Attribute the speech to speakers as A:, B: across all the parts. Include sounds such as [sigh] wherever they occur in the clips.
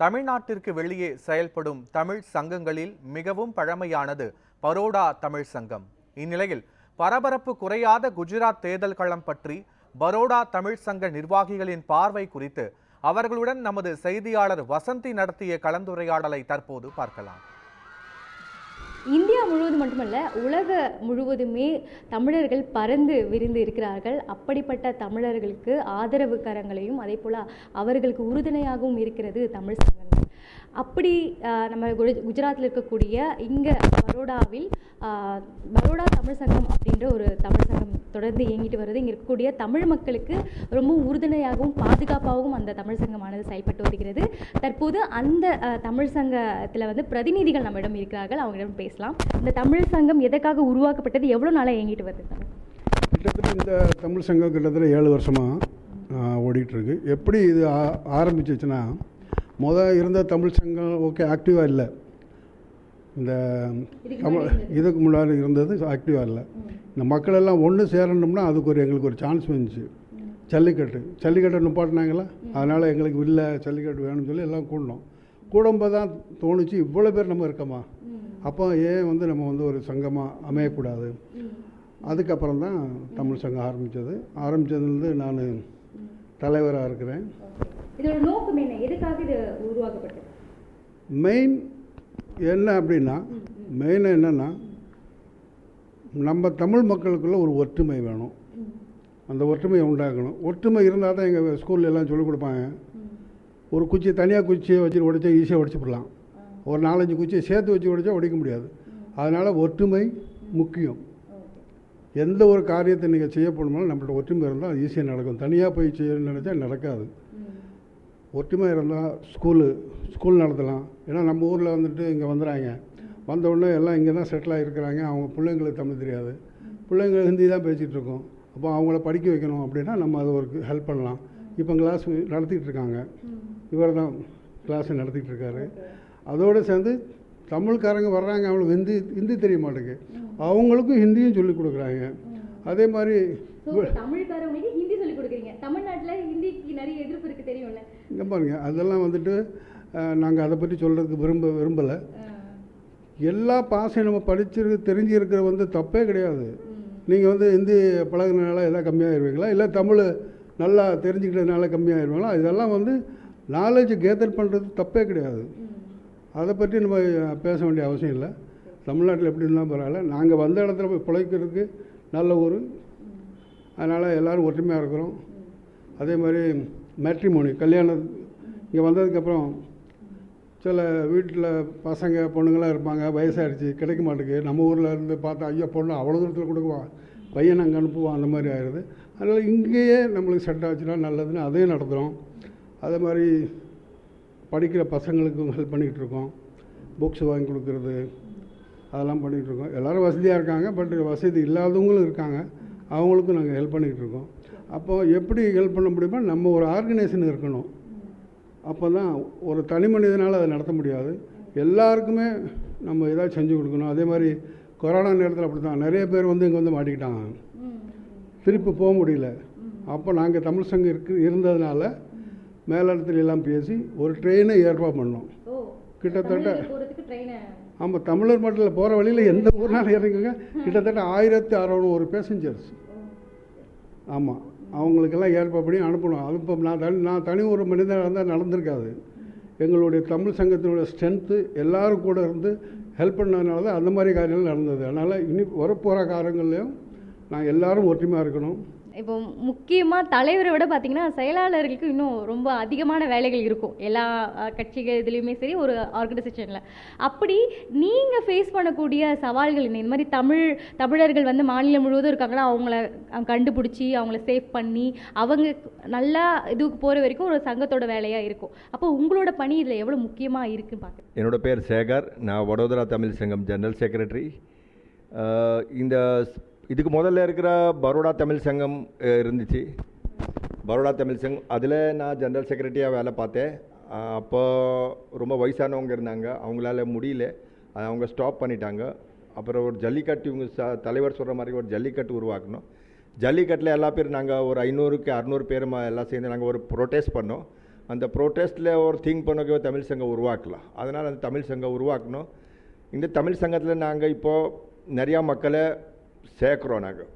A: தமிழ்நாட்டிற்கு வெளியே செயல்படும் தமிழ் சங்கங்களில் மிகவும் பழமையானது பரோடா தமிழ் சங்கம். இந்நிலையில் பரபரப்பு குறையாத குஜராத் தேர்தல் களம் பற்றி பரோடா தமிழ் சங்க நிர்வாகிகளின் பார்வை குறித்து அவர்களுடன் நமது செய்தியாளர் வசந்தி நடத்திய கலந்துரையாடலை தற்போது பார்க்கலாம்.
B: இந்தியா முழுவதும் மட்டுமல்ல உலக முழுவதுமே தமிழர்கள் பறந்து விரிந்து இருக்கிறார்கள். அப்படிப்பட்ட தமிழர்களுக்கு ஆதரவு கரங்களையும் அதே போல் அவர்களுக்கு உறுதுணையாகவும் இருக்கிறது தமிழ் சங்கங்கள். அப்படி நம்ம குஜ- குஜராத்தில் இருக்கக்கூடிய இங்கே பரோடாவில் பரோடா தமிழ் சங்கம் அப்படின்ற ஒரு தமிழ் சங்கம் தொடர்ந்து இயங்கிட்டு வருது. இங்கே இருக்கக்கூடிய தமிழ் மக்களுக்கு ரொம்ப உறுதுணையாகவும் பாதுகாப்பாகவும் அந்த தமிழ் சங்கமானது செயல்பட்டு வருகிறது. தற்போது அந்த தமிழ் சங்கத்தில் வந்து பிரதிநிதிகள் நம்மிடம் இருக்கிறார்கள். அவங்களிடம் பேசலாம். இந்த தமிழ் சங்கம் எதற்காக உருவாக்கப்பட்டது? எவ்வளோ நாளாக இயங்கிட்டு வருது?
C: கிட்டத்தட்ட இந்த தமிழ் சங்கம் கிட்டத்தட்ட ஏழு வருஷமாக ஓடிட்டுருக்கு எப்படி இது ஆரம்பிச்சிச்சுன்னா முத இருந்த தமிழ் சங்கம் ஓகே ஆக்டிவாக இல்லை. இந்த தமிழ் இதுக்கு முன்னாடி இருந்தது ஆக்டிவாக இல்லை. இந்த மக்கள் எல்லாம் ஒன்று சேரணும்னா அதுக்கு ஒரு எங்களுக்கு ஒரு சான்ஸ் வந்துச்சு. ஜல்லிக்கட்டு. ஜல்லிக்கட்டை நிப்பாட்டினாங்களா? அதனால் எங்களுக்கு இல்லை ஜல்லிக்கட்டு வேணும்னு சொல்லி எல்லாம் கூடணும் கூடும்போது தான் தோணுச்சு இவ்வளோ பேர் நம்ம இருக்கோமா? அப்போ ஏன் வந்து நம்ம வந்து ஒரு சங்கமாக அமையக்கூடாது? அதுக்கப்புறம் தான் தமிழ் சங்கம் ஆரம்பித்தது ஆரம்பித்ததுலேருந்து நான் தலைவராக இருக்கிறேன்.
B: இதோட நோக்கம் என்ன? எதுக்காக இது உருவாக்கப்பட்டது?
C: மெயின் என்ன அப்படின்னா மெயின் என்னென்னா நம்ம தமிழ் மக்களுக்குள்ள ஒரு ஒற்றுமை வேணும். அந்த ஒற்றுமையை உண்டாக்கணும். ஒற்றுமை இருந்தால் தான் எங்கள் ஸ்கூல்ல எல்லாம் சொல்லிக் கொடுப்பாங்க. ஒரு குச்சி தனியாக குச்சியை வச்சு உடைச்சா ஈஸியாக உடைச்சிடலாம் ஒரு நாலஞ்சு குச்சியை சேர்த்து வச்சு உடைச்சா உடைக்க முடியாது. அதனால் ஒற்றுமை முக்கியம். எந்த ஒரு காரியத்தை நீங்கள் செய்ய போகணுமாலும் நம்மள்ட்ட ஒற்றுமை இருந்தால் அது ஈஸியாக நடக்கும். தனியாக போய் செய்யணும்னு நினச்சா நடக்காது. ஒற்றுமை இருந்தால் ஸ்கூலு ஸ்கூல் நடத்தலாம். ஏன்னா நம்ம ஊரில் வந்துட்டு இங்கே வந்துடுறாங்க வந்தவுடனே எல்லாம் இங்கே தான் செட்டில் ஆகிருக்கிறாங்க. அவங்க பிள்ளைங்களுக்கு தமிழ் தெரியாது. பிள்ளைங்க ஹிந்தி தான் பேசிகிட்டு இருக்கோம். அப்போ அவங்கள படிக்க வைக்கணும் அப்படின்னா நம்ம அது ஒரு ஹெல்ப் பண்ணலாம். இப்போ கிளாஸ் நடத்திட்டு இருக்காங்க. இவர் தான் கிளாஸ் நடத்திட்டு இருக்காரு. அதோடு சேர்ந்து தமிழ்காரங்க வர்றாங்க. அவங்களுக்கு ஹிந்தி ஹிந்தி தெரிய மாட்டேங்குது. அவங்களுக்கும் ஹிந்தியும் சொல்லி கொடுக்குறாங்க. அதே மாதிரி
B: தமிழ்காரவங்களுக்கு ஹிந்தி சொல்லி கொடுக்குறீங்க தமிழ்நாட்டில் ஹிந்திக்கு நிறைய எதிர்ப்பு இருக்கு தெரியும்ல?
C: இங்கே பாருங்க அதெல்லாம் வந்துட்டு நாங்கள் அதை பற்றி சொல்கிறதுக்கு விரும்ப விரும்பலை. எல்லா பாஷையும் நம்ம படிச்சிருக்கு தெரிஞ்சிருக்கிற வந்து தப்பே கிடையாது. நீங்கள் வந்து ஹிந்தி பழகுனதுனால எதாவது கம்மியாகிருவீங்களா இல்லை தமிழ் நல்லா தெரிஞ்சுக்கிட்டதுனால கம்மியாகிருவீங்களா இதெல்லாம் வந்து நாலேஜ் கேதர் பண்ணுறது தப்பே கிடையாது. அதை பற்றி நம்ம பேச வேண்டிய அவசியம் இல்லை. தமிழ்நாட்டில் எப்படி இருந்தாலும் பரவாயில்ல. நாங்கள் வந்த இடத்துல போய் பிழைக்கிறதுக்கு நல்ல ஊர். அதனால் எல்லோரும் ஒற்றுமையாக இருக்கிறோம். அதே மாதிரி மேட்ரிமோனி கல்யாணம். இங்கே வந்ததுக்கப்புறம் சில வீட்டில் பசங்க பொண்ணுங்களாம் இருப்பாங்க வயசாகிடுச்சு கிடைக்க மாட்டேங்குது. நம்ம ஊரில் இருந்து பார்த்தா ஐயோ பொண்ணு அவ்வளோ தூரத்தில் கொடுக்குவான் பையன் அங்கே அனுப்புவான் அந்த மாதிரி ஆயிடுது. அதனால் இங்கேயே நம்மளுக்கு செட் ஆச்சுன்னா நல்லதுன்னு அதையும் நடத்துகிறோம் அதே மாதிரி படிக்கிற பசங்களுக்கும் ஹெல்ப் பண்ணிக்கிட்டு இருக்கோம். புக்ஸ் வாங்கி கொடுக்குறது அதெல்லாம் பண்ணிகிட்டு இருக்கோம். எல்லோரும் வசதியாக இருக்காங்க பட் வசதி இல்லாதவங்களும் இருக்காங்க. அவங்களுக்கும் நாங்கள் ஹெல்ப் பண்ணிகிட்டு இருக்கோம். அப்போது எப்படி ஹெல்ப் பண்ண முடியுமோ நம்ம ஒரு ஆர்கனைசேஷன் இருக்கணும். அப்போ தான் ஒரு தனி மனிதனால் அதை நடத்த முடியாது. எல்லாருக்குமே நம்ம ஏதாவது செஞ்சு கொடுக்கணும். அதே மாதிரி கொரோனா நேரத்தில் அப்படி தான் நிறைய பேர் வந்து இங்கே வந்து மாட்டிக்கிட்டாங்க. திருப்பி போக முடியல. அப்போ நாங்கள் தமிழ் சங்கம் இருக்கு இருந்ததுனால மேலிடத்துல எல்லாம் பேசி ஒரு ட்ரெயினை ஏற்பாடு பண்ணோம். கிட்டத்தட்ட ஆமாம் தமிழர் மட்டும் போகிற வழியில் எந்த ஊர்னாலும் இறங்குங்க. [laughs] கிட்டத்தட்ட ஆயிரத்தி அறநூறு பேசஞ்சர்ஸ் ஆமாம் அவங்களுக்கெல்லாம் ஏற்பாப்படி அனுப்பணும். அது இப்போ நான் தனி நான் தனி ஒரு மனிதனாக இருந்தால் நடந்திருக்காது. எங்களுடைய தமிழ் சங்கத்தினுடைய ஸ்ட்ரென்த்து எல்லாரும் கூட இருந்து ஹெல்ப் பண்ணதுனால தான் அந்த மாதிரி காரியங்கள் நடந்தது. அதனால் இனி வரப்போகிற காலங்கள்லையும் நான் எல்லாரும் ஒற்றுமையாக இருக்கணும்.
B: இப்போ முக்கியமாக தலைவரை விட பார்த்தீங்கன்னா செயலாளர்களுக்கு இன்னும் ரொம்ப அதிகமான வேலைகள் இருக்கும். எல்லா கட்சிகள் இதுலேயுமே சரி ஒரு ஆர்கனைசேஷனில் அப்படி நீங்கள் ஃபேஸ் பண்ணக்கூடிய சவால்கள் என்ன? இந்த மாதிரி தமிழ் தமிழர்கள் வந்து மாநிலம் முழுவதும் இருக்காங்கன்னா அவங்கள கண்டுபிடிச்சி அவங்கள சேவ் பண்ணி அவங்க நல்லா இதுக்கு போகிற வரைக்கும் ஒரு சங்கத்தோட வேலையாக இருக்கும். அப்போ உங்களோட பணி இதில் எவ்வளோ முக்கியமாக இருக்குன்னு பார்க்குறேன்
D: என்னோட பேர் சேகர். நான் வடோதரா தமிழ் சங்கம் ஜெனரல் செக்ரட்டரி. இந்த இதுக்கு முதல்ல இருக்கிற பரோடா தமிழ் சங்கம் இருந்துச்சு. பரோடா தமிழ் சங்கம் அதில் நான் ஜென்ரல் செக்ரட்டரியாக வேலை பார்த்தேன். அப்போ ரொம்ப வயசானவங்க இருந்தாங்க. அவங்களால முடியல. அதை அவங்க ஸ்டாப் பண்ணிட்டாங்க. அப்புறம் ஒரு ஜல்லிக்கட்டு இவங்க ச தலைவர் சொல்கிற மாதிரி ஒரு ஜல்லிக்கட்டு உருவாக்கணும். ஜல்லிக்கட்டில் எல்லா பேரும் நாங்கள் ஒரு ஐநூறுக்கு அறநூறு பேர் எல்லாம் சேர்ந்து நாங்கள் ஒரு ப்ரொட்டஸ்ட் பண்ணோம். அந்த ப்ரோட்டஸ்ட்டில் ஒரு திங்க் பண்ணக்கோ தமிழ் சங்கம் உருவாக்கலாம். அதனால் அந்த தமிழ் சங்கம் உருவாக்கணும். இந்த தமிழ் சங்கத்தில் நாங்கள் இப்போது நிறையா மக்களை சேர்க்குறோம் நாங்கள்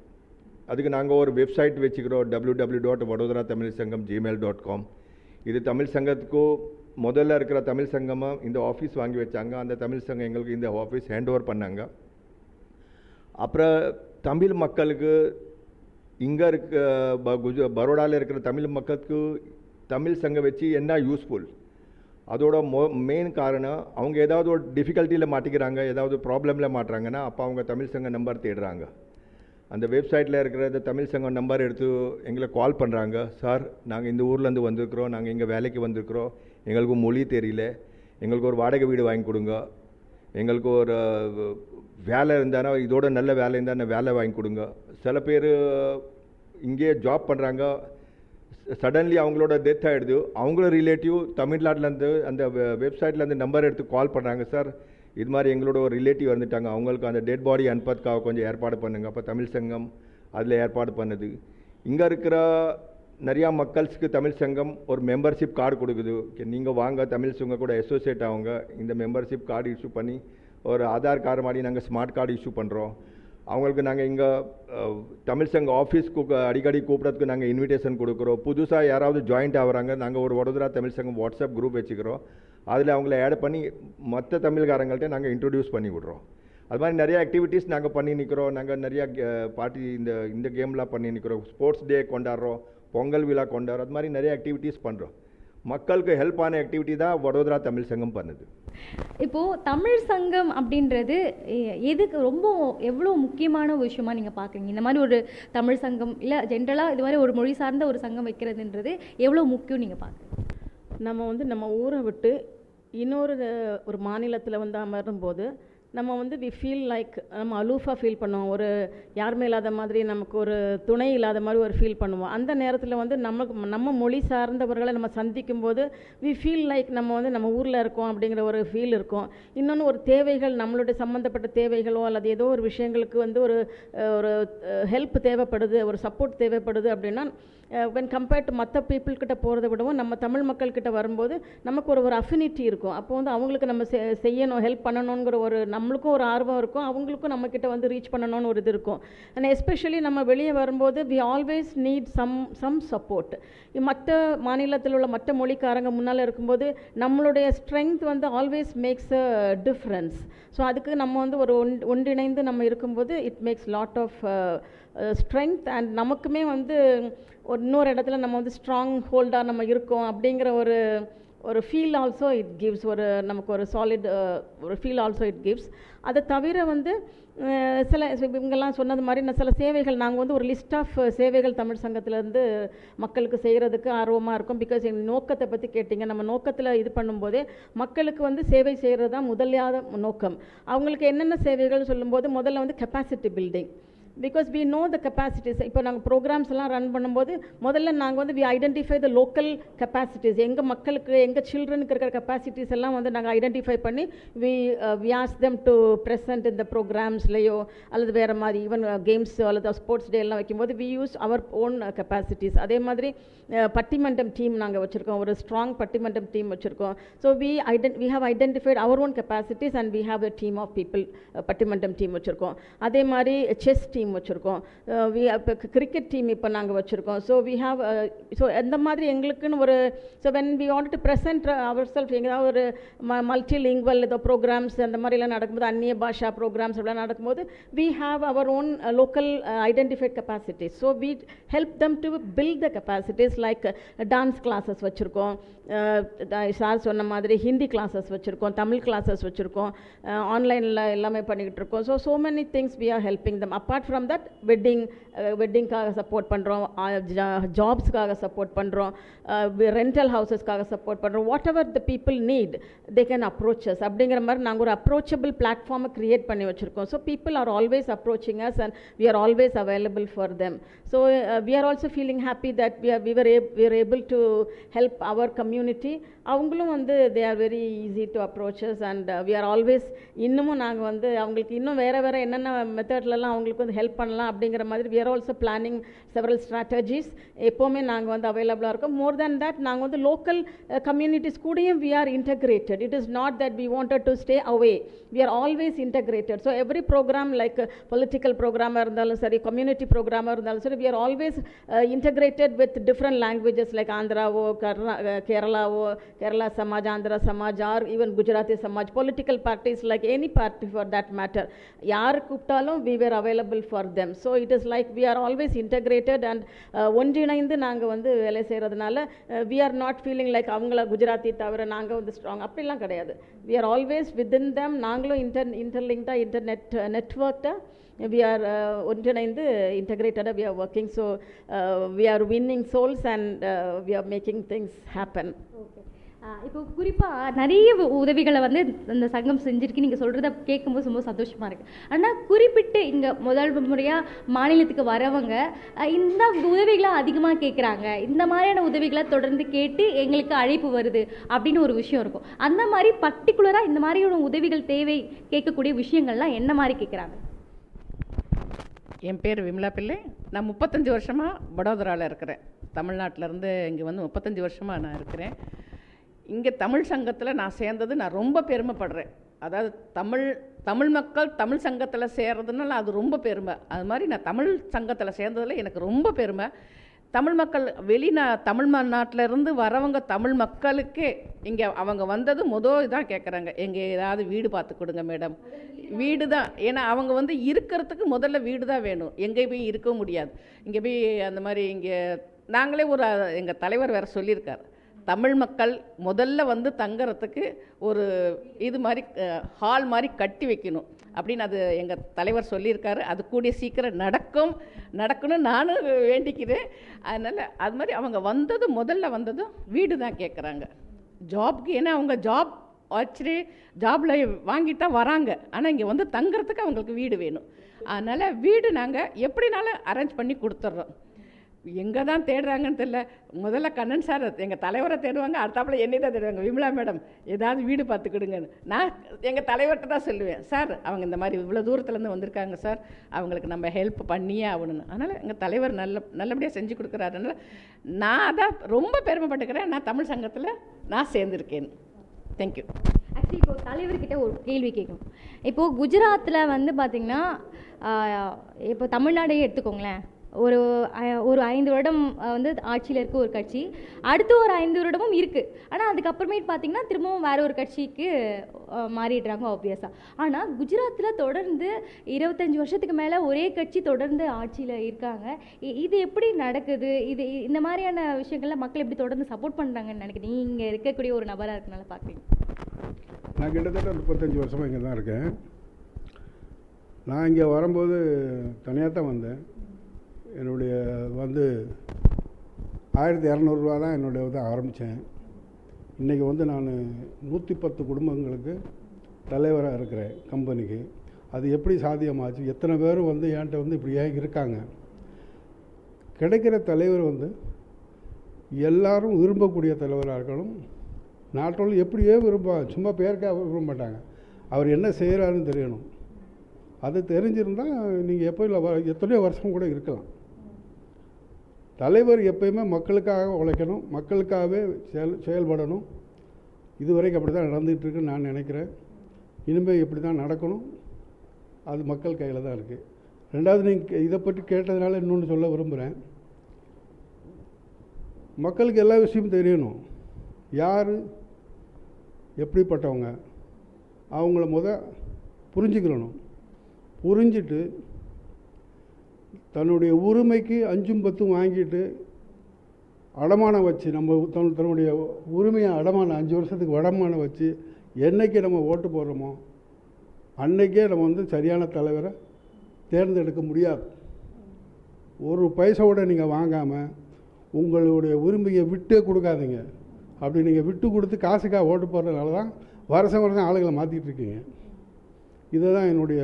D: அதுக்கு நாங்கள் ஒரு வெப்சைட் வச்சுக்கிறோம் W W dot Vadodara Tamil Sangam Gmail dot com இது தமிழ் சங்கத்துக்கும் முதல்ல இருக்கிற தமிழ் சங்கமாக இந்த ஆஃபீஸ் வாங்கி வச்சாங்க. அந்த தமிழ் சங்கம் எங்களுக்கு இந்த ஆஃபீஸ் ஹேண்ட் ஓவர் பண்ணாங்க. அப்புறம் தமிழ் மக்களுக்கு இங்கே இருக்க ப- குஜ பரோடாவில் இருக்கிற தமிழ் மக்களுக்கு தமிழ் சங்கம் வச்சு என்ன யூஸ்ஃபுல் அதோட மொ மெயின் காரணம் அவங்க ஏதாவது ஒரு டிஃபிகல்ட்டியில் மாட்டிக்கிறாங்க ஏதாவது ப்ராப்ளமில் மாட்டுறாங்கன்னா அப்போ அவங்க தமிழ் சங்க நம்பர் தேடுறாங்க. அந்த வெப்சைட்டில் இருக்கிற இந்த தமிழ் சங்கம் நம்பர் எடுத்து எங்களை கால் பண்ணுறாங்க சார் நாங்கள் இந்த ஊர்லேருந்து வந்திருக்கிறோம் நாங்கள் இங்கே வேலைக்கு வந்திருக்கிறோம். எங்களுக்கு மொழி தெரியல. எங்களுக்கு ஒரு வாடகை வீடு வாங்கி கொடுங்க. எங்களுக்கு ஒரு வேலை இருந்தானா இதோட நல்ல வேலை இருந்தால் வேலை வாங்கி கொடுங்க. சில பேர் இங்கே ஜாப் பண்ணுறாங்க சடன்லி அவங்களோட டெத் ஆகிடுது அவங்களோட ரிலேட்டிவ் தமிழ்நாட்டிலேருந்து அந்த வெப்சைட்லேருந்து நம்பர் எடுத்து கால் பண்ணுறாங்க சார் இது மாதிரி எங்களோட ஒரு ரிலேட்டிவ் வந்துட்டாங்க. அவங்களுக்கு அந்த டெட் பாடி அனுப்பதுக்காக கொஞ்சம் ஏற்பாடு பண்ணுங்க. அப்போ தமிழ் சங்கம் அதில் ஏற்பாடு பண்ணுது. இங்கே இருக்கிற நிறையா மக்கள்ஸுக்கு தமிழ் சங்கம் ஒரு மெம்பர்ஷிப் கார்டு கொடுக்குது. நீங்கள் வாங்க தமிழ் சங்கம் கூட அசோசியேட் ஆகுங்க. இந்த மெம்பர்ஷிப் கார்டு இஷ்யூ பண்ணி ஒரு ஆதார் கார்டு மாதிரி நாங்கள் ஸ்மார்ட் கார்டு இஷ்யூ பண்ணுறோம் அவங்களுக்கு நாங்கள் இங்கே தமிழ் சங்க ஆஃபீஸ்க்கு அடிக்கடி கூப்பிட்றதுக்கு நாங்கள் இன்விடேஷன் கொடுக்குறோம். புதுசாக யாராவது ஜாயிண்ட் ஆகுறாங்க நாங்கள் ஒரு வடோதரா தமிழ் சங்கம் வாட்ஸ்அப் குரூப் வச்சுக்கிறோம். அதில் அவங்கள ஆட் பண்ணி மற்ற தமிழ்காரங்கள்ட்ட நாங்கள் இன்ட்ரடியூஸ் பண்ணி விட்றோம். அது மாதிரி நிறைய ஆக்டிவிட்டீஸ் நாங்கள் பண்ணி நிற்கிறோம் நாங்கள் நிறையா பார்ட்டி இந்த இந்த கேம்லாம் பண்ணி நிற்கிறோம் ஸ்போர்ட்ஸ் டே கொண்டாடுறோம். பொங்கல் விழா கொண்டாடுறோம். அது மாதிரி நிறைய ஆக்டிவிட்டீஸ் பண்ணுறோம் மக்களுக்கு ஹெல்ப் ஆன ஆக்டிவிட்டி தான் வடோதரா தமிழ் சங்கம் பண்ணுது.
B: இப்போ தமிழ் சங்கம் அப்படின்றது எதுக்கு ரொம்ப எவ்வளோ முக்கியமான ஒரு விஷயமா நீங்க பார்க்குறீங்க? இந்த மாதிரி ஒரு தமிழ் சங்கம் இல்லை ஜென்ரலாக இது மாதிரி ஒரு மொழி சார்ந்த ஒரு சங்கம் வைக்கிறதுன்றது எவ்வளோ முக்கியம் நீங்க பார்க்குறீங்க?
E: நம்ம வந்து நம்ம ஊரை விட்டு இன்னொரு ஒரு மாநிலத்தில் வந்து அமரும்போது நம்ம வந்து வி ஃபீல் லைக் நம்ம அலூஃபாக ஃபீல் பண்ணுவோம். ஒரு யாருமே இல்லாத மாதிரி நமக்கு ஒரு துணை இல்லாத மாதிரி ஒரு ஃபீல் பண்ணுவோம். அந்த நேரத்தில் வந்து நமக்கு நம்ம மொழி சார்ந்தவர்களை நம்ம சந்திக்கும் போது வி ஃபீல் லைக் நம்ம வந்து நம்ம ஊரில் இருக்கோம் அப்படிங்கிற ஒரு ஃபீல் இருக்கும். இன்னொன்று ஒரு தேவைகள் நம்மளுடைய சம்மந்தப்பட்ட தேவைகளோ அல்லது ஏதோ ஒரு விஷயங்களுக்கு வந்து ஒரு ஒரு ஹெல்ப் தேவைப்படுது ஒரு சப்போர்ட் தேவைப்படுது அப்படின்னா வென் கம்பேர்ட் டு மற்ற பீப்புள் கிட்ட போகிறத விடவும் நம்ம தமிழ் மக்கள்கிட்ட வரும்போது நமக்கு ஒரு ஒரு அஃபினிட்டி இருக்கும். அப்போ வந்து அவங்களுக்கு நம்ம செ- செய்யணும் ஹெல்ப் பண்ணணுங்கிற ஒரு நம்மளுக்கும் ஒரு ஆர்வம் இருக்கும். அவங்களுக்கும் நம்மக்கிட்ட வந்து ரீச் பண்ணணும்னு ஒரு இது இருக்கும். அண்ட் எஸ்பெஷலி நம்ம வெளியே வரும்போது we always need some some support மற்ற மாநிலத்தில் உள்ள மற்ற மொழிக்காரங்க முன்னால் இருக்கும்போது நம்மளுடைய ஸ்ட்ரென்த் வந்து always makes a difference so அதுக்கு நம்ம வந்து ஒரு ஒன் ஒன்றிணைந்து நம்ம இருக்கும்போது it makes lot of strength and நமக்குமே வந்து ஒரு இன்னொரு இடத்துல நம்ம வந்து ஸ்ட்ராங் ஹோல்டாக நம்ம இருக்கோம் அப்படிங்கிற ஒரு ஒரு ஃபீல் ஆல்சோ இட் கிவ்ஸ் ஒரு நமக்கு ஒரு சாலிட் ஒரு ஃபீல் ஆல்சோ இட் கிவ்ஸ் அதை தவிர வந்து சில இவங்கெல்லாம் சொன்னது மாதிரி நான் சில சேவைகள் நாங்கள் வந்து ஒரு லிஸ்ட் ஆஃப் சேவைகள் தமிழ் சங்கத்திலேருந்து மக்களுக்கு செய்கிறதுக்கு ஆர்வமாக இருக்கும். பிகாஸ் எங்கள் நோக்கத்தை பற்றி கேட்டிங்க. நம்ம நோக்கத்தில் இது பண்ணும்போதே மக்களுக்கு வந்து சேவை செய்கிறது தான் முதலியாத நோக்கம். அவங்களுக்கு என்னென்ன சேவைகள் சொல்லும்போது முதல்ல வந்து capacity building because we know the capacities இப்போ நாங்கள் ப்ரோக்ராம்ஸ் எல்லாம் ரன் பண்ணும்போது முதல்ல நாங்கள் வந்து we identify the local capacities எங்கள் மக்களுக்கு எங்கள் சில்ட்ரனுக்கு இருக்கிற கெப்பாசிட்டிஸ் எல்லாம் வந்து நாங்கள் ஐடென்டிஃபை பண்ணி we we ask them to present இந்த ப்ரோக்ராம்ஸ்லேயோ அல்லது வேறு மாதிரி ஈவன் கேம்ஸ் uh, அல்லது ஸ்போர்ட்ஸ் டே எல்லாம் வைக்கும்போது we use our own capacities அதே மாதிரி uh, பட்டிமன்றம் டீம் நாங்கள் வச்சுருக்கோம். ஒரு ஸ்ட்ராங் பட்டிமன்றம் டீம் வச்சுருக்கோம். So we ident we have identified our own capacities and we have a team of people பட்டிமன்றம் டீம் வச்சுருக்கோம். அதே மாதிரி செஸ் டீம் வச்சுருக்கோம். வி இப்போ கிரிக்கெட் டீம் இப்போ நாங்கள் வச்சுருக்கோம். ஸோ வி ஹாவ் ஸோ எந்த மாதிரி எங்களுக்குன்னு ஒரு so when we want to present our self எங்கேயாவது ஒரு ம மல்டி லிங்குவல் ஏதோ ப்ரோக்ராம்ஸ் அந்த மாதிரிலாம் நடக்கும்போது அந்நிய பாஷா ப்ரோக்ராம்ஸ் எல்லாம் நடக்கும்போது we have our own local identified capacities so we help them to build the capacities like dance classes வச்சுருக்கோம். சார் சொன்ன மாதிரி ஹிந்தி கிளாஸஸ் வச்சுருக்கோம். தமிழ் கிளாஸஸ் வச்சுருக்கோம். ஆன்லைனில் எல்லாமே பண்ணிக்கிட்டு இருக்கோம். So so many things we are helping them apart from that wedding வெட்டிங்காக support பண்ணுறோம் ஜாப்ஸ்க்காக சப்போர்ட் பண்ணுறோம் ரெண்டல் ஹவுசஸ்க்காக சப்போர்ட் பண்ணுறோம் whatever the people need they can approaches அப்படிங்கிற மாதிரி நாங்கள் ஒரு அப்ரோச்சபிள் பிளாட்ஃபார்மை க்ரியேட் பண்ணி வச்சுருக்கோம். So people are always approaching us and we are always available for them so we are also feeling happy that we are we are we are able to help our community அவங்களும் வந்து they are very easy to approaches and we are always இன்னமும் நாங்கள் வந்து அவங்களுக்கு இன்னும் வேறு வேறு என்னென்ன மெத்தட்லலாம் அவங்களுக்கு வந்து ஹெல்ப் ஹெல்ப் பண்ணலாம் அப்படிங்கிற மாதிரி we're also planning several strategies எப்போவுமே நாங்கள் வந்து அவைலபிளாக இருக்கோம் மோர் தேன் தட் நாங்கள் வந்து லோக்கல் கம்யூனிட்டிஸ் கூடயும் we are integrated it is not that we wanted to stay away we are always integrated so every program like political ப்ரோக்ராமாக இருந்தாலும் சரி கம்யூனிட்டி ப்ரோக்ராமாக இருந்தாலும் சரி we are always integrated with different languages like ஆந்திராவோ கர்நா கேரளாவோ Kerala Samaj Andhra Samaj or even Gujarati Samaj political parties like any party for that matter யார் கூப்பிட்டாலும் we were available for for them so it is like we are always integrated and ஒன்றிணைந்து நாங்கள் வந்து வேலை செய்கிறதுனால we are not feeling like அவங்கள குஜராத்தி தவிர நாங்கள் வந்து ஸ்ட்ராங் அப்படிலாம் கிடையாது we are always within them நாங்களும் இன்டர் இன்டர்லிங்க்டாக இன்டர்நெட் நெட்ஒர்க்டாக we ஆர் ஒன்றிணைந்து integrated we are working so uh, are winning souls and and uh, we are making things.
B: இப்போ குறிப்பாக நிறைய உதவிகளை வந்து இந்த சங்கம் செஞ்சிருக்கு. நீங்கள் சொல்கிறத கேட்கும்போது ரொம்ப சந்தோஷமாக இருக்குது ஆனால் குறிப்பிட்டு இங்கே முதல் முறையாக மாநிலத்துக்கு வரவங்க இந்த உதவிகளை அதிகமாக கேட்குறாங்க இந்த மாதிரியான உதவிகளை தொடர்ந்து கேட்டு எங்களுக்கு அழைப்பு வருது அப்படின்னு ஒரு விஷயம் இருக்கும். அந்த மாதிரி பர்டிகுலராக இந்த மாதிரியான உதவிகள் தேவை கேட்கக்கூடிய விஷயங்கள்லாம் என்ன மாதிரி கேட்குறாங்க
F: என் பேர் விமலா பிள்ளை. நான் முப்பத்தஞ்சு வருஷமாக வடோதராவில் இருக்கிறேன். தமிழ்நாட்டிலேருந்து இங்கே வந்து முப்பத்தஞ்சு வருஷமாக நான் இருக்கிறேன். இங்கே தமிழ் சங்கத்தில் நான் சேர்ந்தது நான் ரொம்ப பெருமைப்படுறேன். அதாவது தமிழ் தமிழ் மக்கள் தமிழ் சங்கத்தில் சேர்றதுனால அது ரொம்ப பெருமை. அது மாதிரி நான் தமிழ் சங்கத்தில் சேர்ந்ததில் எனக்கு ரொம்ப பெருமை. தமிழ் மக்கள் வெளிநா தமிழ் நாட்டிலேருந்து இருந்து வரவங்க தமிழ் மக்களுக்கே இங்கே அவங்க வந்தது மொதல் இதான் கேட்குறாங்க எங்கே ஏதாவது வீடு பார்த்து கொடுங்க மேடம். வீடு தான். ஏன்னா அவங்க வந்து இருக்கிறதுக்கு முதல்ல வீடு தான் வேணும். எங்கே போய் இருக்க முடியாது. இங்கே போய் அந்த மாதிரி இங்கே நாங்களே ஒரு எங்கள் தலைவர் வேறு சொல்லியிருக்காரு. தமிழ் மக்கள் முதல்ல வந்து தங்கறதுக்கு ஒரு இது மாதிரி ஹால் மாதிரி கட்டி வைக்கணும். அப்படின்னு அது எங்கள் தலைவர் சொல்லியிருக்காரு. அது கூடிய சீக்கிரம் நடக்கும். நடக்கணும்னு நானும் வேண்டிக்கிறேன். அதனால் அது மாதிரி அவங்க வந்ததும் முதல்ல வந்ததும் வீடு தான் கேட்குறாங்க ஜாப்க்கு ஏன்னா அவங்க ஜாப் ஆக்சுவலி ஜாபில் வாங்கிட்டு தான் வராங்க. ஆனால் இங்கே வந்து தங்குறதுக்கு அவங்களுக்கு வீடு வேணும். அதனால் வீடு நாங்கள் எப்படினாலும் அரேஞ்ச் பண்ணி கொடுத்துட்றோம் எங்கே தான் தேடுறாங்கன்னு தெரியல. முதல்ல கண்ணன் சார் எங்கள் தலைவரை தேடுவாங்க அடுத்தாப்புல என்னை தான் தேடுவாங்க. விமலா மேடம் ஏதாவது வீடு பார்த்துக்கிடுங்கன்னு. நான் எங்கள் தலைவர்கிட்ட தான் சொல்லுவேன் சார் அவங்க இந்த மாதிரி இவ்வளோ தூரத்துலேருந்து வந்திருக்காங்க சார். அவங்களுக்கு நம்ம ஹெல்ப் பண்ணியே ஆகணும்னு. அதனால் எங்கள் தலைவர் நல்ல நல்லபடியாக செஞ்சு கொடுக்குறாருனால நான் அதான் ரொம்ப பெருமைப்பட்டுக்கிறேன். நான் தமிழ் சங்கத்தில் நான் சேர்ந்துருக்கேன். தேங்க்யூ
B: ஆக்சுவலி இப்போ தலைவர்கிட்ட ஒரு கேள்வி கேட்கணும். இப்போது குஜராத்தில் வந்து பார்த்திங்கன்னா இப்போ தமிழ்நாடையே எடுத்துக்கோங்களேன். ஒரு ஒரு ஐந்து வருடம் வந்து ஆட்சியில் இருக்க ஒரு கட்சி. அடுத்து ஒரு ஐந்து வருடமும் இருக்குது ஆனால் அதுக்கப்புறமேட்டு பார்த்தீங்கன்னா திரும்பவும் வேற ஒரு கட்சிக்கு மாறிடுறாங்க ஆப்வியஸாக ஆனால் குஜராத்தில் தொடர்ந்து இருபத்தஞ்சி வருஷத்துக்கு மேலே ஒரே கட்சி தொடர்ந்து ஆட்சியில் இருக்காங்க. இ- இது எப்படி நடக்குது? இது இந்த மாதிரியான விஷயங்கள்லாம் மக்கள் எப்படி தொடர்ந்து சப்போர்ட் பண்ணுறாங்கன்னு நினைக்கிறீங்க? இங்கே இருக்கக்கூடிய ஒரு நபராக இருக்கனால பார்க்குறீங்க
C: நான் கிட்டத்தட்ட முப்பத்தஞ்சு வருஷமாக இங்கே தான் இருக்கேன். நான் இங்கே வரும்போது தனியாக தான் வந்தேன். என்னுடைய வந்து ஆயிரத்தி இரநூறுவா தான் என்னுடைய வந்து ஆரம்பித்தேன். இன்றைக்கி வந்து நான் நூற்றி பத்து குடும்பங்களுக்கு தலைவராக இருக்கிறேன் கம்பெனிக்கு. அது எப்படி சாத்தியமாச்சு? எத்தனை பேர் வந்து என்கிட்ட வந்து இப்படியே இருக்காங்க? கிடைக்கிற தலைவர் வந்து எல்லாரும் விரும்பக்கூடிய தலைவராக இருக்கணும். நாட்டோடு எப்படியோ விரும்ப சும்மா பேருக்காக விரும்ப மாட்டாங்க. அவர் என்ன செய்கிறாருன்னு தெரியணும். அது தெரிஞ்சிருந்தால் நீங்கள் எப்போ இல்லை வ- எத்தனையோ வருஷம் கூட இருக்கலாம். தலைவர் எப்பயுமே மக்களுக்காக உழைக்கணும் மக்களுக்காகவே செயல் செயல்படணும். இதுவரைக்கும் அப்படி தான் நடந்துகிட்ருக்குன்னு நான் நினைக்கிறேன். இனிமேல் இப்படி தான் நடக்கணும். அது மக்கள் கையில் தான் இருக்குது ரெண்டாவது நீங்கள் இதை பற்றி கேட்டதுனால இன்னொன்று சொல்ல விரும்புகிறேன் மக்களுக்கு எல்லா விஷயமும் தெரியணும். யார் எப்படிப்பட்டவங்க அவங்கள முத புரிஞ்சுக்கிறணும் புரிஞ்சிட்டு தன்னுடைய உரிமைக்கு அஞ்சும் பத்தும் வாங்கிட்டு அடமானம் வச்சு நம்ம தன் தன்னுடைய உரிமையை அடமானம் அஞ்சு வருஷத்துக்கு அடமானம் வச்சு என்னைக்கு நம்ம ஓட்டு போடுறோமோ அன்றைக்கே நம்ம வந்து சரியான தலைவரை தேர்ந்தெடுக்க முடியாது. ஒரு பைசாவோட நீங்கள் வாங்காமல் உங்களுடைய உரிமையை விட்டே கொடுக்காதீங்க. அப்படி நீங்கள் விட்டு கொடுத்து காசுக்காக ஓட்டு போடுறதுனால தான் வருஷம் வருஷம் ஆளுகளை மாற்றிட்டு இருக்கீங்க. இதுதான் என்னுடைய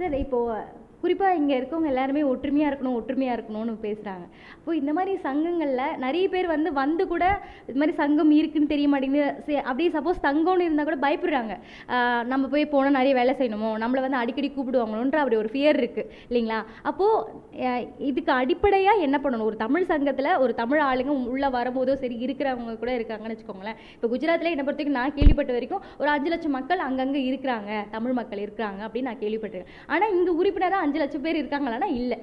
B: சார் இப்போது குறிப்பாக இங்கே இருக்கவங்க எல்லாருமே ஒற்றுமையாக இருக்கணும் ஒற்றுமையாக இருக்கணும்னு பேசுகிறாங்க அப்போ இந்த மாதிரி சங்கங்களில் நிறைய பேர் வந்து வந்து கூட இது மாதிரி சங்கம் இருக்குன்னு தெரிய மாட்டேங்குது. அப்படியே சப்போஸ் தங்கம்னு இருந்தால் கூட பயப்படுறாங்க. நம்ம போய் போனால் நிறைய வேலை செய்யணுமோ? நம்மளை வந்து அடிக்கடி கூப்பிடுவாங்களோன்ற அப்படி ஒரு ஃபியர் இருக்குது இல்லைங்களா? அப்போது இதுக்கு அடிப்படையாக என்ன பண்ணணும்? ஒரு தமிழ் சங்கத்தில் ஒரு தமிழ் ஆளுங்க உள்ளே வரும்போதோ சரி இருக்கிறவங்க கூட இருக்காங்கன்னு வச்சுக்கோங்களேன். இப்போ குஜராத்தில் என்னை பொறுத்த வரைக்கும் நான் கேள்விப்பட்ட வரைக்கும் ஒரு அஞ்சு லட்சம் மக்கள் அங்கங்கே இருக்கிறாங்க தமிழ் மக்கள் இருக்கிறாங்க அப்படின்னு நான் கேள்விப்பட்டிருக்கேன். ஆனால் இங்கே உறுப்பினராக அஞ்சு லட்சம் பேர் இருக்காங்களான்னா இல்லை.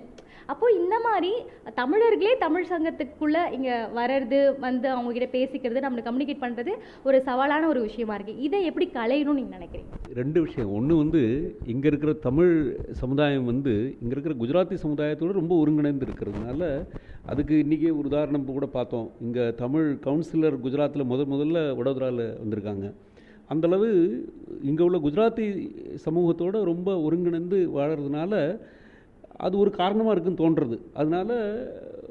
B: அப்போ இந்த மாதிரி தமிழர்களே தமிழ் சங்கத்துக்குள்ள இங்க வர்றது வந்து அவங்க கிட்ட பேசிக்கிறது நம்மளுக்கு கம்யூனிகேட் பண்றது ஒரு சவாலான ஒரு விஷயமா இருக்கு. இதை எப்படி கலையணும்னு நீங்க நினைக்கிறீங்க?
G: ரெண்டு விஷயம். ஒன்று வந்து இங்கே இருக்கிற தமிழ் சமுதாயம் வந்து இங்கே இருக்கிற குஜராத்தி சமுதாயத்தோடு ரொம்ப ஒருங்கிணைந்து இருக்கிறதுனால அதுக்கு இன்றைக்கி ஒரு உதாரணம் கூட பார்த்தோம். இங்கே தமிழ் கவுன்சிலர் குஜராத்தில் முத முதல்ல வடோதராவில் வந்திருக்காங்க. அந்தளவு இங்கே உள்ள குஜராத்தி சமூகத்தோட ரொம்ப ஒருங்கிணைந்து வாழறதுனால அது ஒரு காரணமாக இருக்குன்னு தோன்றுறது அதனால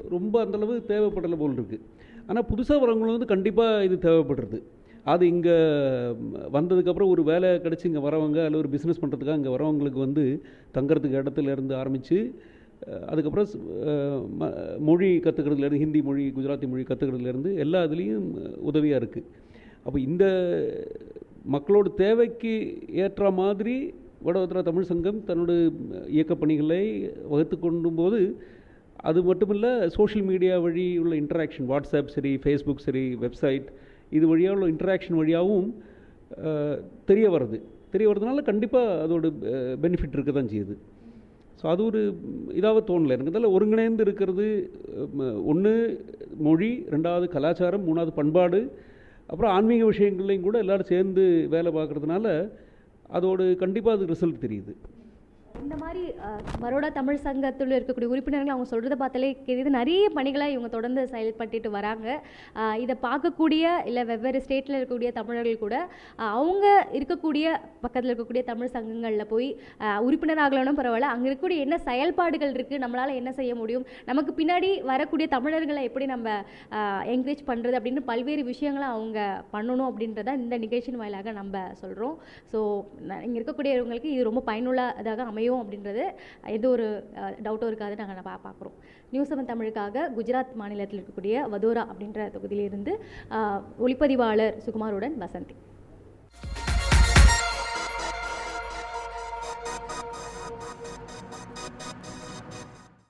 G: ரொம்ப அந்தளவு தேவைப்படலை போல் இருக்குது ஆனால் புதுசாக வரவங்களும் வந்து கண்டிப்பாக இது தேவைப்படுறது. அது இங்கே வந்ததுக்கப்புறம் ஒரு வேலை கிடச்சி இங்கே வரவங்க அல்ல ஒரு பிஸ்னஸ் பண்ணுறதுக்காக இங்கே வரவங்களுக்கு வந்து தங்கறதுக்கு இடத்துல இருந்து ஆரம்பித்து அதுக்கப்புறம் ம- மொழி கற்றுக்கிறதுலேருந்து ஹிந்தி மொழி குஜராத்தி மொழி கற்றுக்கிறதுலேருந்து எல்லா இதுலேயும் உதவியாக இருக்குது அப்போ இந்த மக்களோட தேவைக்கு ஏற்ற மாதிரி வடோதரா தமிழ் சங்கம் தன்னோட இயக்கப் பணிகளை வகுத்து கொண்டும் போது அது மட்டுமில்ல சோஷியல் மீடியா வழி உள்ள இன்டராக்ஷன் வாட்ஸ்அப் சரி ஃபேஸ்புக் சரி வெப்சைட் இது வழியாக உள்ள இன்டராக்ஷன் வழியாகவும் தெரிய வருது தெரிய வர்றதுனால கண்டிப்பாக அதோட பெனிஃபிட் இருக்க தான் செய்யுது. ஸோ அது ஒரு இதாக தோணலை. எனக்கு அதில் ஒருங்கிணைந்து இருக்கிறது ஒன்று மொழி ரெண்டாவது கலாச்சாரம் மூணாவது பண்பாடு அப்புறம் ஆன்மீக விஷயங்கள்லையும் கூட எல்லோரும் சேர்ந்து வேலை பார்க்குறதுனால அதோடு கண்டிப்பாக அது ரிசல்ட் தெரியுது.
B: இந்த மாதிரி அஹ், பரோடா தமிழ் சங்கத்தில் இருக்கக்கூடிய உறுப்பினர்கள் அவங்க சொல்கிறத பார்த்தாலே தெரியுது நிறைய பணிகளை இவங்க தொடர்ந்து செயல்பட்டுட்டு வராங்க. இதை பார்க்கக்கூடிய இல்லை வெவ்வேறு ஸ்டேட்டில் இருக்கக்கூடிய தமிழர்கள் கூட அவங்க இருக்கக்கூடிய பக்கத்தில் இருக்கக்கூடிய தமிழ் சங்கங்களில் போய் உறுப்பினராகலனும் உறுப்பினர் ஆகலனும் பரவாயில்ல. அங்கே இருக்கக்கூடிய என்ன செயல்பாடுகள் இருக்குது நம்மளால் என்ன செய்ய முடியும்? நமக்கு பின்னாடி வரக்கூடிய தமிழர்களை எப்படி நம்ம என்கரேஜ் பண்ணுறது அப்படின்னு பல்வேறு விஷயங்களை அவங்க பண்ணணும் அப்படின்றத இந்த நிகழ்ச்சியின் வாயிலாக நம்ம சொல்கிறோம் ஸோ இங்கே இருக்கக்கூடியவங்களுக்கு இது ரொம்ப பயனுள்ளதாக அமையும். அப்படின்றது எந்த ஒரு டவுட்டும் இருக்காது நாங்கள் பா பார்க்குறோம் நியூஸ் செவன் தமிழுக்காக குஜராத் மாநிலத்தில் இருக்கக்கூடிய வதோரா அப்படின்ற தொகுதியிலிருந்து ஒளிப்பதிவாளர் சுகுமாருடன் வசந்தி.